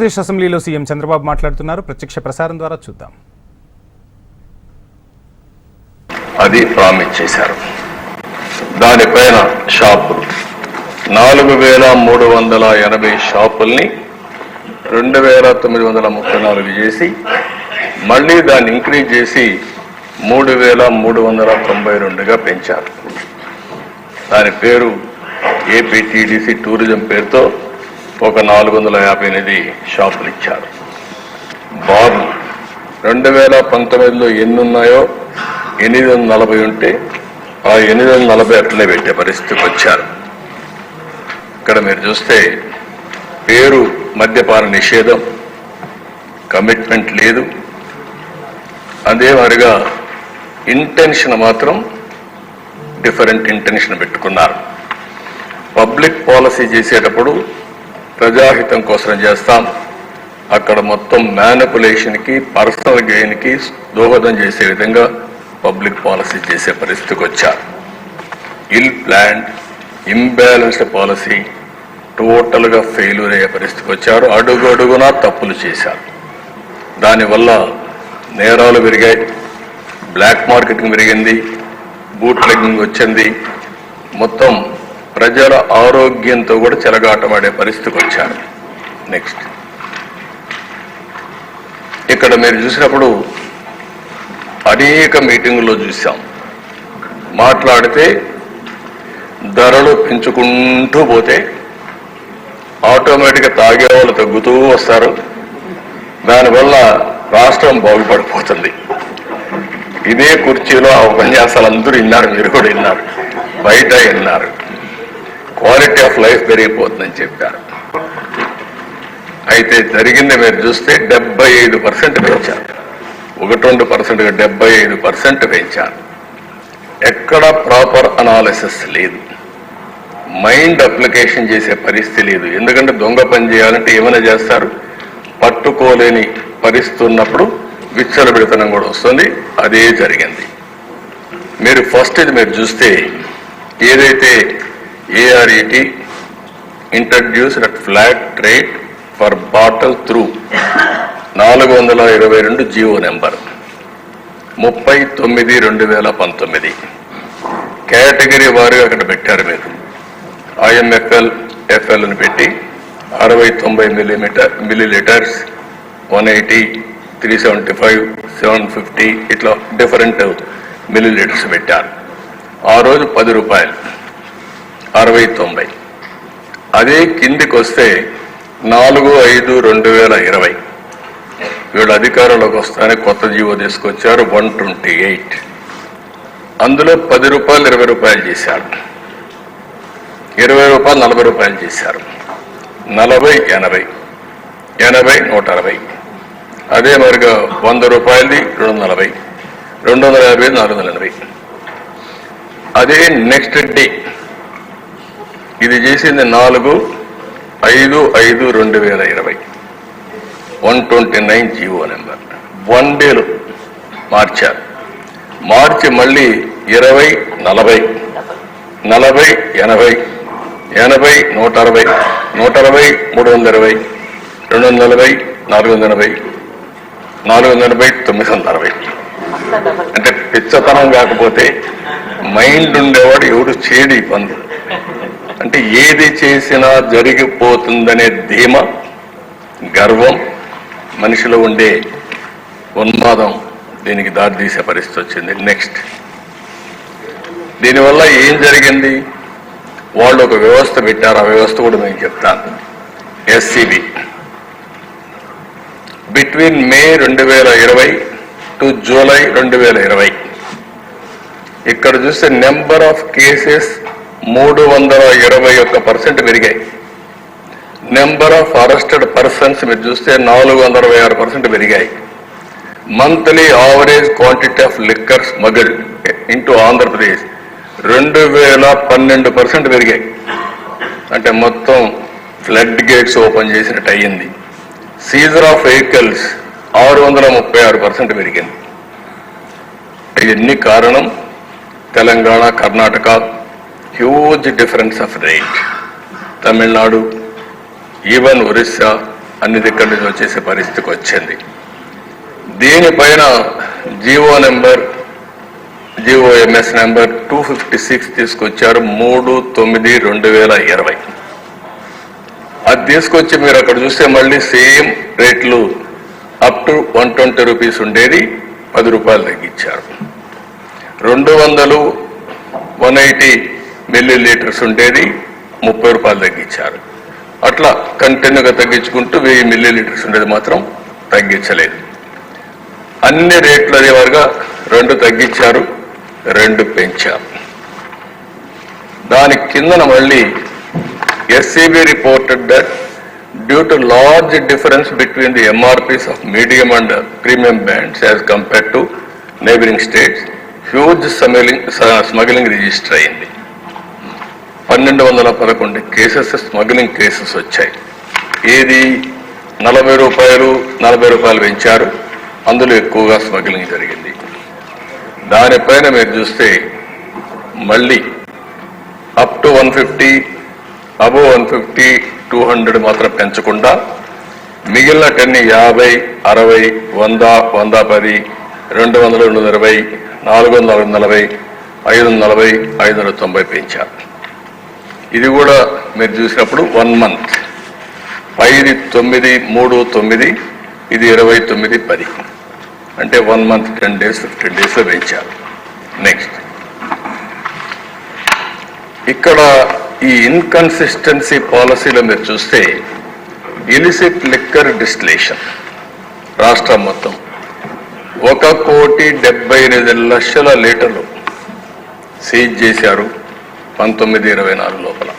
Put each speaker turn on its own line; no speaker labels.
ఆంధ్రప్రదేశ్ అసెంబ్లీలో సీఎం చంద్రబాబు మాట్లాడుతున్నారు. ప్రత్యక్ష ప్రసారం ద్వారా చూద్దాం.
అది ప్రామిస్ చేశారు దానిపైన షాపులు. నాలుగు వేల మూడు వందల ఎనభై షాపుల్ని రెండు వేల తొమ్మిది వందల ముప్పై నాలుగు చేసి మళ్ళీ దాన్ని ఇంక్రీజ్ చేసి మూడు వేల మూడు వందల తొంభై రెండుగా పెంచారు. దాని పేరు ఏపీటీడీసీ టూరిజం పేరుతో ఒక నాలుగు వందల యాభై ఎనిమిది షాపులు ఇచ్చారు. బార్లు రెండు వేల పంతొమ్మిదిలో ఎన్ని ఉన్నాయో ఎనిమిది వందల నలభై ఉంటే ఆ ఎనిమిది వందల నలభై అట్లనే పెట్టే పరిస్థితికి వచ్చారు. ఇక్కడ మీరు చూస్తే పేరు మద్యపాన నిషేధం కమిట్మెంట్ లేదు. అదే మరిగా ఇంటెన్షన్ మాత్రం డిఫరెంట్ ఇంటెన్షన్ పెట్టుకున్నారు. పబ్లిక్ పాలసీ చేసేటప్పుడు ప్రజాహితం కోసం చేస్తాం. అక్కడ మొత్తం మ్యానిపులేషన్కి పర్సనల్ గెయిన్కి దోహదం చేసే విధంగా పబ్లిక్ పాలసీ చేసే పరిస్థితికి వచ్చారు ఇల్ ప్లాండ్ ఇంబ్యాలెన్స్డ్ పాలసీ టోటల్గా ఫెయిల్యూర్ అయ్యే పరిస్థితికి వచ్చారు. అడుగడుగునా తప్పులు చేశారు. దానివల్ల నేరాలు పెరిగాయి బ్లాక్ మార్కెటింగ్ పెరిగింది బూట్ లెగ్గింగ్ వచ్చింది. మొత్తం ప్రజల ఆరోగ్యంతో కూడా చెలగాటమాడే పరిస్థితికి వచ్చారు. నెక్స్ట్ ఇక్కడ మీరు చూసినప్పుడు అనేక మీటింగుల్లో చూసాం మాట్లాడితే ధరలు పెంచుకుంటూ పోతే ఆటోమేటిక్గా తాగే వాళ్ళు తగ్గుతూ వస్తారు. దానివల్ల రాష్ట్రం బాగుపడిపోతుంది. ఇదే కుర్చీలో ఆ ఉపన్యాసాలు అందరూ విన్నారు మీరు కూడా విన్నారు. బయట విన్నారు. క్వాలిటీ ఆఫ్ లైఫ్ పెరిగిపోతుందని చెప్పారు. అయితే జరిగింది మీరు చూస్తే డెబ్బై ఐదు పర్సెంట్ పెంచారు. ఒకటి రెండు పర్సెంట్గా డెబ్బై ఐదు పర్సెంట్ పెంచారు. ఎక్కడ ప్రాపర్ అనాలిసిస్ లేదు. మైండ్ అప్లికేషన్ చేసే పరిస్థితి లేదు. ఎందుకంటే దొంగ పని చేయాలంటే ఏమైనా చేస్తారు? పట్టుకోలేని పరిస్థితి ఉన్నప్పుడు విచ్చలబిడతనం కూడా వస్తుంది. అదే జరిగింది. మీరు ఫస్ట్ ఇది మీరు చూస్తే ఏదైతే ARET introduced at flat rate for bottle through నాలుగు వందల ఇరవై రెండు జియో నెంబర్. ముప్పై తొమ్మిది రెండు వేల పంతొమ్మిది. కేటగిరీ వారుగా అక్కడ పెట్టారు మీరు. ఐఎంఎఫ్ఎల్ ఎఫ్ఎల్ని పెట్టి అరవై తొంభై millimetre millilitres one eighty three seventy five seven fifty ఇట్లా డిఫరెంట్ మిల్లీ లీటర్స్ పెట్టారు. ఆ రోజు పది రూపాయలు. అరవై తొంభై. అదే కిందికి వస్తే నాలుగు ఐదు రెండు వేల ఇరవై. వీళ్ళు అధికారంలోకి వస్తానే కొత్త జీవో తీసుకొచ్చారు వన్ ట్వంటీ ఎయిట్. అందులో పది రూపాయలు ఇరవై రూపాయలు చేశారు. ఇరవై రూపాయలు నలభై రూపాయలు చేశారు. నలభై ఎనభై. ఎనభై నూట అరవై. అదే మరిగా వంద రూపాయలది రెండు వందల నలభై. రెండు వందల యాభై నాలుగు వందల ఎనభై. అదే నెక్స్ట్ డే ఇది చేసింది నాలుగు ఐదు ఐదు రెండు వేల ఇరవై. One twenty nine GO number. One డేలో మార్చారు మార్చి మళ్ళీ ఇరవై నలభై నలభై ఎనభై ఎనభై నూట అరవై నూట అరవై మూడు వందల ఇరవై రెండు వందల నలభై నాలుగు వందల ఎనభై నాలుగు వందల ఎనభై తొమ్మిది వందల అరవై. అంటే పిచ్చతనం కాకపోతే మైండ్ ఉండేవాడు ఎవడు చేడి పనులు ఏది చేసినా జరిగిపోతుందనే ధీమ గర్వం మనిషిలో ఉండే ఉన్మాదం దీనికి దారితీసే పరిస్థితి వచ్చింది. నెక్స్ట్ దీనివల్ల ఏం జరిగింది? వాళ్ళు ఒక వ్యవస్థ పెట్టారు. ఆ వ్యవస్థ కూడా నేను చెప్తాను. ఎస్సిబి బిట్వీన్ మే రెండు వేల ఇరవై టు జూలై రెండు వేల ఇరవై. ఇక్కడ చూస్తే నెంబర్ ఆఫ్ కేసెస్ మూడు వందల ఇరవై ఒక్క పర్సెంట్ పెరిగాయి. నెంబర్ ఆఫ్ అరెస్టెడ్ పర్సన్స్ మీరు చూస్తే నాలుగు వందల అరవై ఆరు పర్సెంట్ పెరిగాయి. Monthly average quantity of liquor smuggle into Andhra Pradesh రెండు వేల పన్నెండు పర్సెంట్ పెరిగాయి. అంటే మొత్తం ఫ్లడ్ గేట్స్ ఓపెన్ చేసినట్టు అయ్యింది. సీజర్ ఆఫ్ వెహికల్స్ ఆరు వందల ముప్పై ఆరు పర్సెంట్ పెరిగింది. ఇవన్నీ కారణం? Telangana Karnataka huge difference of rate Tamil Nadu even Orissa అన్ని దగ్గర నుంచి వచ్చేసే పరిస్థితికి వచ్చింది. దీనిపైన GO number GOMS number two fifty six తీసుకొచ్చారు మూడు తొమ్మిది రెండు వేల ఇరవై. అది తీసుకొచ్చి మీరు అక్కడ చూస్తే మళ్ళీ సేమ్ రేట్లు up to one twenty rupees ఉండేది పది రూపాయలు తగ్గించారు. రెండు వందలు వన్ ఎయిటీ మిల్లీ లీటర్స్ ఉండేది ముప్పై రూపాయలు తగ్గించారు. అట్లా కంటిన్యూగా తగ్గించుకుంటూ వెయ్యి మిల్లీ లీటర్స్ ఉండేది మాత్రం తగ్గించలేదు. అన్ని రేట్ల అనేవారుగా రెండు తగ్గించారు రెండు పెంచారు. దాని కిందన మళ్ళీ SCB reported that due to large difference between the MRPs of medium and premium bands as compare to neighbouring states huge smuggling smuggling register అయింది. పన్నెండు వందల పదకొండు కేసెస్ స్మగ్లింగ్ కేసెస్ వచ్చాయి. ఏది నలభై రూపాయలు నలభై రూపాయలు పెంచారు. అందులో ఎక్కువగా స్మగ్లింగ్ జరిగింది. దానిపైన మీరు చూస్తే మళ్ళీ up to one fifty above one fifty two hundred మాత్రం పెంచకుండా మిగిలిన టెన్ని యాభై అరవై వంద వంద పది రెండు వందల రెండు వందల ఇరవై నాలుగు వందల నలభై ఐదు వందల నలభై ఐదు వందల తొంభై పెంచారు. ఇది కూడా మీరు చూసినప్పుడు వన్ మంత్ పైది తొమ్మిది మూడు తొమ్మిది ఇది ఇరవై తొమ్మిది పది. అంటే one month ten days fifteen డేస్లో పెంచారు నెక్స్ట్ ఇక్కడ ఈ ఇన్కన్సిస్టెన్సీ పాలసీలో మీరు చూస్తే ఇలిసిట్ లిక్కర్ డిస్టిలేషన్ రాష్ట్రం మొత్తం. ఒక కోటి డెబ్బై ఎనిమిది లక్షల లీటర్లు సీజ్ చేశారు. పంతొమ్మిది ఇరవై నాలుగు లోపల.